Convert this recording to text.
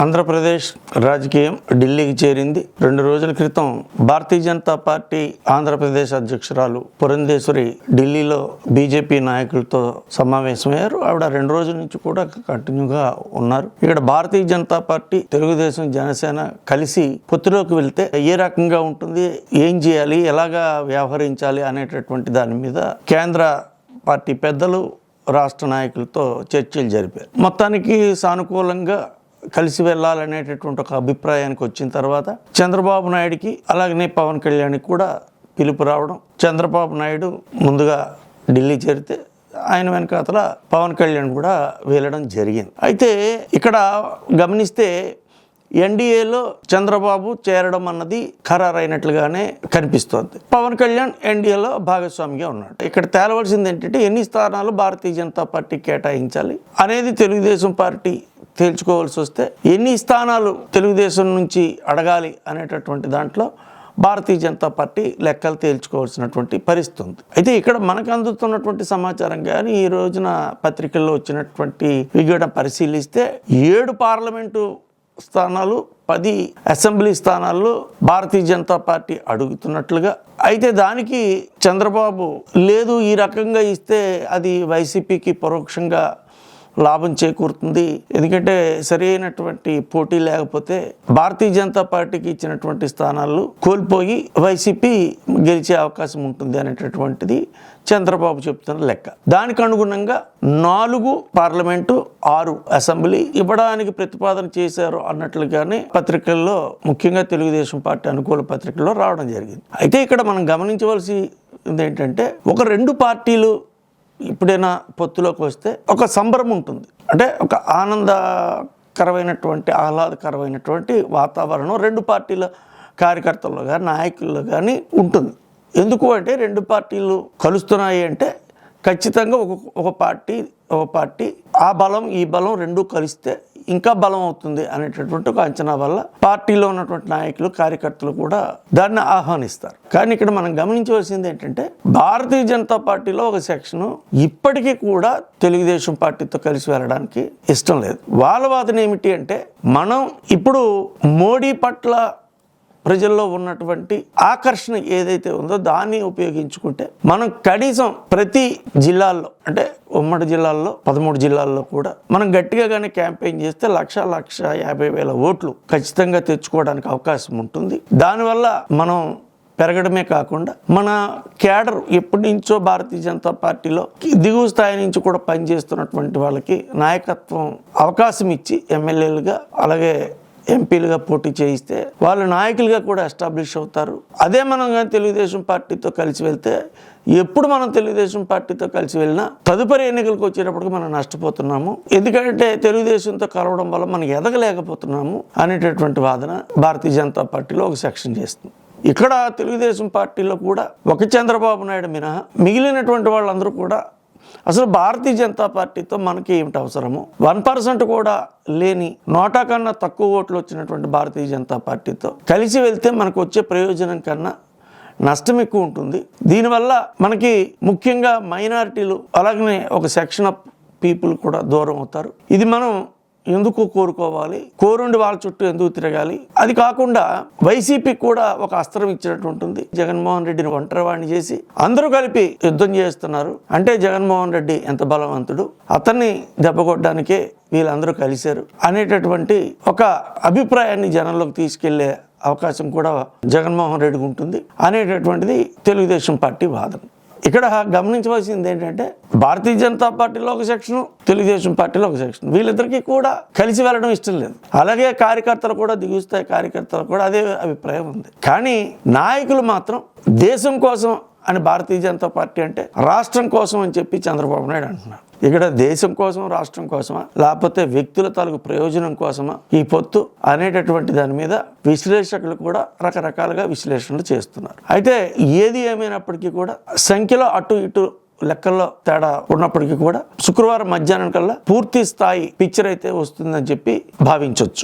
ఆంధ్రప్రదేశ్ రాజకీయం ఢిల్లీకి చేరింది. రెండు రోజుల క్రితం భారతీయ జనతా పార్టీ ఆంధ్రప్రదేశ్ అధ్యక్షురాలు పురంధేశ్వరి ఢిల్లీలో బీజేపీ నాయకులతో సమావేశమయ్యారు. ఆవిడ రెండు రోజుల నుంచి కూడా కంటిన్యూగా ఉన్నారు. ఇక్కడ భారతీయ జనతా పార్టీ తెలుగుదేశం జనసేన కలిసి పొత్తులోకి వెళ్తే ఏ రకంగా ఉంటుంది ఏం చేయాలి ఎలాగా వ్యవహరించాలి అనేటటువంటి దాని మీద కేంద్ర పార్టీ పెద్దలు రాష్ట్ర నాయకులతో చర్చలు జరిపారు. మొత్తానికి సానుకూలంగా కలిసి వెళ్ళాలనేటటువంటి ఒక అభిప్రాయానికి వచ్చిన తర్వాత చంద్రబాబు నాయుడికి అలాగనే పవన్ కళ్యాణ్కి కూడా పిలుపు రావడం చంద్రబాబు నాయుడు ముందుగా ఢిల్లీ చేరితే ఆయన వెనకాతల పవన్ కళ్యాణ్ కూడా వెళ్ళడం జరిగింది. అయితే ఇక్కడ గమనిస్తే ఎన్డీఏలో చంద్రబాబు చేరడం అన్నది ఖరారైనట్లుగానే కనిపిస్తోంది. పవన్ కళ్యాణ్ ఎన్డీఏలో భాగస్వామిగా ఉన్నాడు. ఇక్కడ తేలవలసింది ఏంటంటే ఎన్ని స్థానాలు భారతీయ జనతా పార్టీ కేటాయించాలి అనేది తెలుగుదేశం పార్టీ తేల్చుకోవాల్సి వస్తే ఎన్ని స్థానాలు తెలుగుదేశం నుంచి అడగాలి అనేటటువంటి దాంట్లో భారతీయ జనతా పార్టీ లెక్కలు తేల్చుకోవాల్సినటువంటి పరిస్థితి ఉంది. అయితే ఇక్కడ మనకు అందుతున్నటువంటి సమాచారం కానీ ఈ రోజున పత్రికల్లో వచ్చినటువంటి విగడ పరిశీలిస్తే ఏడు పార్లమెంటు స్థానాలు పది అసెంబ్లీ స్థానాల్లో భారతీయ జనతా పార్టీ అడుగుతున్నట్లుగా. అయితే దానికి చంద్రబాబు లేదు ఈ రకంగా ఇస్తే అది వైసీపీకి పరోక్షంగా లాభం చేకూరుతుంది. ఎందుకంటే సరైనటువంటి పోటీ లేకపోతే భారతీయ జనతా పార్టీకి ఇచ్చినటువంటి స్థానాలు కోల్పోయి వైసీపీ గెలిచే అవకాశం ఉంటుంది అనేటటువంటిది చంద్రబాబు చెప్తున్న లెక్క. దానికి అనుగుణంగా నాలుగు పార్లమెంటు ఆరు అసెంబ్లీ ఇవ్వడానికి ప్రతిపాదన చేశారు అన్నట్లుగానే పత్రికల్లో ముఖ్యంగా తెలుగుదేశం పార్టీ అనుకూల పత్రికల్లో రావడం జరిగింది. అయితే ఇక్కడ మనం గమనించవలసి ఏంటంటే ఒక రెండు పార్టీలు ఇప్పుడైనా పొత్తులోకి వస్తే ఒక సంబరం ఉంటుంది. అంటే ఒక ఆనందకరమైనటువంటి ఆహ్లాదకరమైనటువంటి వాతావరణం రెండు పార్టీల కార్యకర్తల్లో కానీ నాయకుల్లో కానీ ఉంటుంది. ఎందుకు అంటే రెండు పార్టీలు కలుస్తున్నాయి అంటే ఖచ్చితంగా ఒక ఒక పార్టీ ఒక పార్టీ ఆ బలం ఈ బలం రెండు కలిస్తే ఇంకా బలం అవుతుంది అనేటటువంటి ఒక అంచనా వల్ల పార్టీలో ఉన్నటువంటి నాయకులు కార్యకర్తలు కూడా దాన్ని ఆహ్వానిస్తారు. కానీ ఇక్కడ మనం గమనించవలసింది ఏంటంటే భారతీయ జనతా పార్టీలో ఒక సెక్షన్ ఇప్పటికీ కూడా తెలుగుదేశం పార్టీతో కలిసి వెళ్ళడానికి ఇష్టం లేదు. వాళ్ళ వాదన ఏమిటి అంటే మనం ఇప్పుడు మోడీ పట్ల ప్రజల్లో ఉన్నటువంటి ఆకర్షణ ఏదైతే ఉందో దాన్ని ఉపయోగించుకుంటే మనం కనీసం ప్రతి జిల్లాల్లో అంటే ఉమ్మడి జిల్లాల్లో పదమూడు జిల్లాల్లో కూడా మనం గట్టిగా కానీ క్యాంపెయిన్ చేస్తే లక్ష లక్ష యాభై వేల ఓట్లు ఖచ్చితంగా తెచ్చుకోవడానికి అవకాశం ఉంటుంది. దానివల్ల మనం పెరగడమే కాకుండా మన క్యాడర్ ఎప్పటి నుంచో భారతీయ జనతా పార్టీలో దిగువ స్థాయి నుంచి కూడా పనిచేస్తున్నటువంటి వాళ్ళకి నాయకత్వం అవకాశం ఇచ్చి ఎమ్మెల్యేలుగా అలాగే ఎంపీలుగా పోటీ చేయిస్తే వాళ్ళు నాయకులుగా కూడా ఎస్టాబ్లిష్ అవుతారు. అదే మనం కానీ తెలుగుదేశం పార్టీతో కలిసి వెళ్తే ఎప్పుడు మనం తెలుగుదేశం పార్టీతో కలిసి వెళ్ళినా తదుపరి ఎన్నికలకు వచ్చేటప్పటికి మనం నష్టపోతున్నాము. ఎందుకంటే తెలుగుదేశంతో కలవడం వల్ల మనం ఎదగలేకపోతున్నాము అనేటటువంటి వాదన భారతీయ జనతా పార్టీలో ఒక సెక్షన్ చేస్తుంది. ఇక్కడ తెలుగుదేశం పార్టీలో కూడా ఒక చంద్రబాబు నాయుడు మినహా మిగిలినటువంటి వాళ్ళందరూ కూడా అసలు భారతీయ జనతా పార్టీతో మనకి ఏమిటి అవసరము? వన్ పర్సెంట్ కూడా లేని నోటా కన్నా తక్కువ ఓట్లు వచ్చినటువంటి భారతీయ జనతా పార్టీతో కలిసి వెళ్తే మనకు వచ్చే ప్రయోజనం కన్నా నష్టం ఎక్కువ ఉంటుంది. దీనివల్ల మనకి ముఖ్యంగా మైనారిటీలు అలాగనే ఒక సెక్షన్ ఆఫ్ పీపుల్ కూడా దూరం అవుతారు. ఇది మనం ఎందుకు కోరుకోవాలి? కోరుండి వాళ్ళ చుట్టూ ఎందుకు తిరగాలి? అది కాకుండా వైసీపీ కూడా ఒక అస్త్రం ఇచ్చినట్టు ఉంటుంది. జగన్మోహన్ రెడ్డిని ఒంటరివాణి చేసి అందరూ కలిపి యుద్ధం చేస్తున్నారు. అంటే జగన్మోహన్ రెడ్డి ఎంత బలవంతుడు? అతన్ని దెబ్బకొట్టడానికే వీళ్ళందరూ కలిశారు అనేటటువంటి ఒక అభిప్రాయాన్ని జనంలోకి తీసుకెళ్ళే అవకాశం కూడా జగన్మోహన్ రెడ్డికి ఉంటుంది అనేటటువంటిది తెలుగుదేశం పార్టీ వాదన. ఇక్కడ గమనించవలసింది ఏంటంటే భారతీయ జనతా పార్టీలో ఒక సెక్షన్ తెలుగుదేశం పార్టీలో ఒక సెక్షన్. వీళ్ళిద్దరికీ కూడా కలిసి వెళ్ళడం ఇష్టం లేదు. అలాగే కార్యకర్తలు కూడా దిగుస్తాయి కార్యకర్తలు కూడా అదే అభిప్రాయం ఉంది. కానీ నాయకులు మాత్రం దేశం కోసం అని భారతీయ జనతా పార్టీ అంటే రాష్ట్రం కోసం అని చెప్పి చంద్రబాబు నాయుడు అంటున్నారు. ఇక్కడ దేశం కోసం రాష్ట్రం కోసమా లేకపోతే వ్యక్తుల తాలూకు ప్రయోజనం కోసమా? ఈ పొత్తు అనేటటువంటి దాని మీద విశ్లేషకులు కూడా రకరకాలుగా విశ్లేషణలు చేస్తున్నారు. అయితే ఏది ఏమైనప్పటికీ కూడా సంఖ్యలో అటు ఇటు లెక్కల్లో తేడా ఉన్నప్పటికీ కూడా శుక్రవారం మధ్యాహ్నం కల్లా పూర్తి స్థాయి పిక్చర్ అయితే వస్తుందని చెప్పి భావించవచ్చు